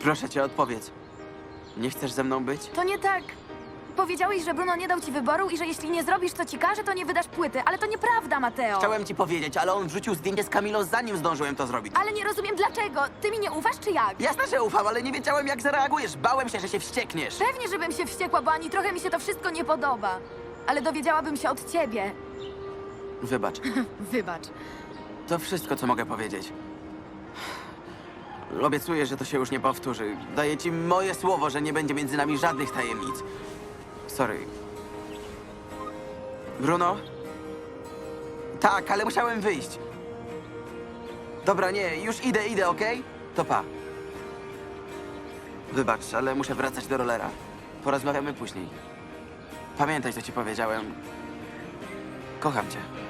Proszę cię, odpowiedz. Nie chcesz ze mną być? To nie tak. Powiedziałeś, że Bruno nie dał ci wyboru i że jeśli nie zrobisz, co ci każe, to nie wydasz płyty. Ale to nieprawda, Mateo. Chciałem ci powiedzieć, ale on wrzucił zdjęcie z Kamilą, zanim zdążyłem to zrobić. Ale nie rozumiem dlaczego. Ty mi nie ufasz, czy jak? Jasne, że ufam, ale nie wiedziałem, jak zareagujesz. Bałem się, że się wściekniesz. Pewnie, żebym się wściekła, bo ani trochę mi się to wszystko nie podoba. Ale dowiedziałabym się od ciebie. Wybacz. Wybacz. To wszystko, co mogę powiedzieć. Obiecuję, że to się już nie powtórzy. Daję ci moje słowo, że nie będzie między nami żadnych tajemnic. Sorry. Bruno? Tak, ale musiałem wyjść. Dobra, nie, już idę, idę, okej? To pa. Wybacz, ale muszę wracać do rolera. Porozmawiamy później. Pamiętaj, co ci powiedziałem. Kocham cię.